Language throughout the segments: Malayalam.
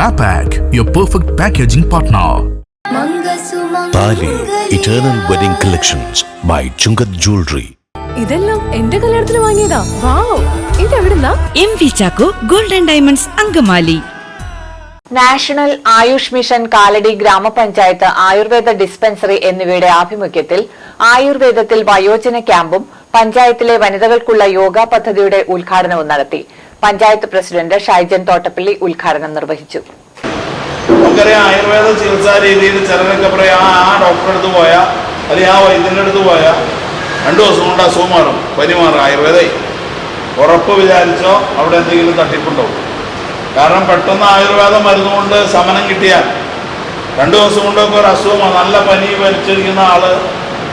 MAPAC, your perfect packaging partner. Thali eternal wedding collections by Chungath jewellery ഇതെല്ലാം എന്റെ കല്യാണത്തിന് വാങ്ങിയതാ. വാവ്. ഇത് എവിടെന്നാ? M V Chacko golden diamonds Angamaly. National Ayush mission Kalady Grama Panchayat Ayurveda dispensary എന്നിവയുടെ ആഭിമുഖ്യത്തിൽ ആയുർവേദത്തിൽ വയോജന ക്യാമ്പും പഞ്ചായത്തിലെ വനിതകൾക്കുള്ള യോഗ പദ്ധതിയുടെ ഉദ്ഘാടനവും നടത്തി. പഞ്ചായത്ത് പ്രസിഡന്റ് ഷൈജൻ തോട്ടപ്പള്ളി ഉദ്ഘാടനം നിർവഹിച്ചു. നമുക്കറിയാം ആയുർവേദ ചികിത്സാ രീതിയിൽ ചിലരൊക്കെ പറയാം ആ ഡോക്ടറെ അടുത്ത് പോയാൽ അല്ലെങ്കിൽ ആ വൈദ്യന്റെ അടുത്ത് പോയാൽ രണ്ട് ദിവസം കൊണ്ട് അസുഖം മാറും പനി മാറും ആയുർവേദേ. ഉറപ്പ് വിചാരിച്ചോ അവിടെ എന്തെങ്കിലും തട്ടിപ്പുണ്ടാവും. കാരണം പെട്ടെന്ന് ആയുർവേദ മരുന്ന് കൊണ്ട് ശമനം കിട്ടിയാൽ രണ്ട് ദിവസം കൊണ്ടൊക്കെ ഒരു അസുഖമാണ് നല്ല പനി വലിച്ചിരിക്കുന്ന ആൾ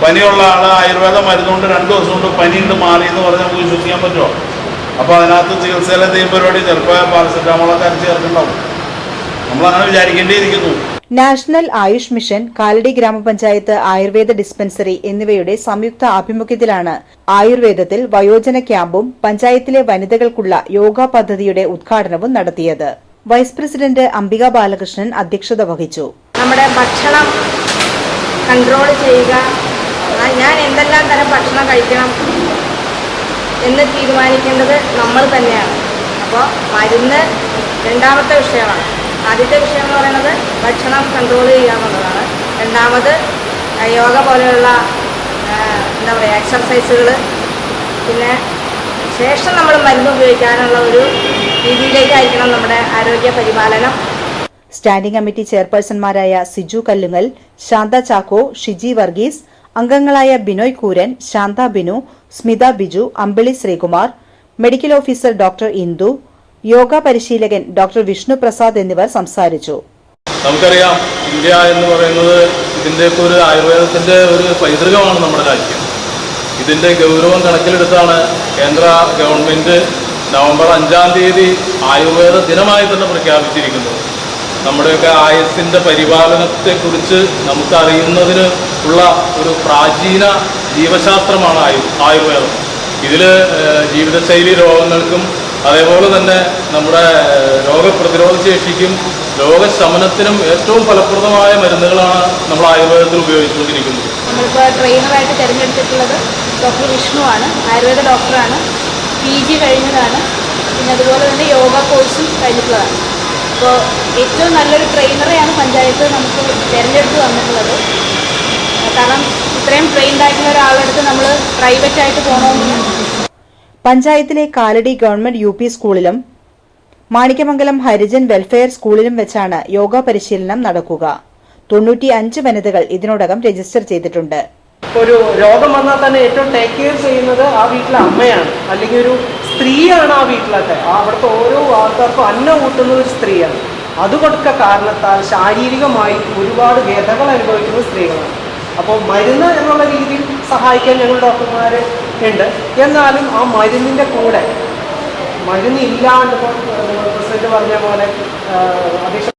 പനിയുള്ള ആൾ ആയുർവേദ മരുന്ന് കൊണ്ട് രണ്ട് ദിവസം കൊണ്ട് പനിയുണ്ട് മാറി എന്ന് പറഞ്ഞാൽ നമുക്ക് വിശ്വസിക്കാൻ പറ്റുമോ? അപ്പോൾ അതിനകത്ത് ചികിത്സയിലെ എന്തെങ്കിലും പരിപാടി ചിലപ്പോൾ പാരസെറ്റാമോളൊക്കെ അരച്ച് ചേർക്കുന്നുണ്ടാവും. നമ്മളങ്ങനെ വിചാരിക്കേണ്ടിയിരിക്കുന്നു. National Ayush mission Kalady Grama Panchayat Ayurveda dispensary എന്നിവയുടെ സംയുക്ത ആഭിമുഖ്യത്തിലാണ് ആയുർവേദത്തിൽ വയോജന ക്യാമ്പും പഞ്ചായത്തിലെ വനിതകൾക്കുള്ള യോഗ പദ്ധതിയുടെ ഉദ്ഘാടനവും നടത്തിയത്. വൈസ് പ്രസിഡന്റ് അംബിക ബാലകൃഷ്ണൻ അധ്യക്ഷത വഹിച്ചു. നമ്മുടെ ഭക്ഷണം കൺട്രോൾ ചെയ്യുക. ഞാൻ എന്തെല്ലാം തരം ഭക്ഷണം കഴിക്കണം? എന്ന് തീരുമാനിക്കേണ്ടത് നമ്മൾ തന്നെയാണ്. അപ്പോൾ മരുന്ന് രണ്ടാമത്തെ വിഷയമാണ്. ആദ്യത്തെ വിഷയം എന്ന് പറയുന്നത് ഭക്ഷണം കൺട്രോൾ ചെയ്യുക എന്നുള്ളതാണ്. രണ്ടാമത് യോഗ പോലെയുള്ള എന്താ പറയുക എക്സർസൈസുകൾ പിന്നെ ശേഷം നമ്മൾ മരുന്ന് ഉപയോഗിക്കാനുള്ള ഒരു രീതിയിലേക്കായിരിക്കണം നമ്മുടെ ആരോഗ്യ പരിപാലനം. സ്റ്റാൻഡിംഗ് കമ്മിറ്റി ചെയർപേഴ്സൺമാരായ സിജു കല്ലുങ്ങൽ ശാന്ത ചാക്കോ ഷിജി വർഗീസ് അംഗങ്ങളായ Binoy Kooran Shantha Binu Smitha Biju Ambili Sreekumar medical officer doctor Indu yoga പരിശീലകൻ ഡോക്ടർ വിഷ്ണു പ്രസാദ് എന്നിവർ സംസാരിച്ചു. നമുക്കറിയാം ഇന്ത്യ എന്ന് പറയുന്നത് ഇതിന്റെയൊക്കെ ഒരു ആയുർവേദത്തിന്റെ ഒരു പൈതൃകമാണ് നമ്മുടെ രാജ്യം. ഇതിന്റെ ഗൗരവം കണക്കിലെടുത്താണ് കേന്ദ്ര ഗവൺമെന്റ് നവംബർ അഞ്ചാം തീയതി ആയുർവേദ ദിനമായി തന്നെ പ്രഖ്യാപിച്ചിരിക്കുന്നത്. നമ്മുടെയൊക്കെ ആയസിന്റെ പരിപാലനത്തെക്കുറിച്ച് നമുക്കറിയുന്നതിന് ഉള്ള ഒരു പ്രാചീന ജീവശാസ്ത്രമാണ് ആയു ആയുർവേദം. ഇതിൽ ജീവിതശൈലി രോഗങ്ങൾക്കും അതേപോലെ തന്നെ നമ്മുടെ രോഗപ്രതിരോധ ശേഷിക്കും രോഗശമനത്തിനും ഏറ്റവും ഫലപ്രദമായ മരുന്നുകളാണ് നമ്മൾ ആയുർവേദത്തിൽ ഉപയോഗിച്ചുകൊണ്ടിരിക്കുന്നത്. നമ്മളിപ്പോൾ ട്രെയിനറായിട്ട് തിരഞ്ഞെടുത്തിട്ടുള്ളത് ഡോക്ടർ വിഷ്ണു ആണ് ആയുർവേദ ഡോക്ടറാണ്. പി ജി കഴിഞ്ഞതാണ്. പിന്നെ അതുപോലെ തന്നെ യോഗ കോഴ്സും കഴിഞ്ഞിട്ടുള്ളതാണ്. അപ്പോൾ ഏറ്റവും നല്ലൊരു ട്രെയിനറെയാണ് പഞ്ചായത്ത് നമുക്ക് തിരഞ്ഞെടുത്ത് വന്നിട്ടുള്ളത്. കാരണം ഇത്രയും ട്രെയിൻഡ് ആയിട്ടുള്ള ഒരാളെടുത്ത് നമ്മൾ പ്രൈവറ്റ് ആയിട്ട് പോകണമെന്ന് പഞ്ചായത്തിലെ കാലടി ഗവൺമെന്റ് യു പി സ്കൂളിലും മാണിക്യമംഗലം ഹരിജൻ വെൽഫെയർ സ്കൂളിലും വെച്ചാണ് യോഗ പരിശീലനം നടക്കുക. തൊണ്ണൂറ്റി അഞ്ച് വനിതകൾ ഇതിനോടകം രജിസ്റ്റർ ചെയ്തിട്ടുണ്ട്. ഒരു രോഗം വന്നാൽ തന്നെ ഏറ്റവും ടേക്ക് കെയർ ചെയ്യുന്നത് ആ വീട്ടിലെ അമ്മയാണ്. അല്ലെങ്കിൽ ഒരു സ്ത്രീയാണ് ആ വീട്ടിലത്തെ അവിടുത്തെ ഓരോ ആൾക്കാർക്കും അന്നം കൂട്ടുന്ന ഒരു സ്ത്രീയാണ്. അതുകൊണ്ടൊക്കെ കാരണത്താൽ ശാരീരികമായി ഒരുപാട് വ്യഥകൾ അനുഭവിക്കുന്ന സ്ത്രീകളാണ്. അപ്പോൾ മരുന്ന് എന്നുള്ള രീതിയിൽ സഹായിക്കാൻ ഞങ്ങൾ ഡോക്ടർമാർ ഉണ്ട്. എന്നാലും ആ മരുന്നിന്റെ കൂടെ മരുന്നില്ലാണ്ട് ഇപ്പോൾ പ്രസിഡന്റ് പറഞ്ഞ പോലെ അധ്യക്ഷ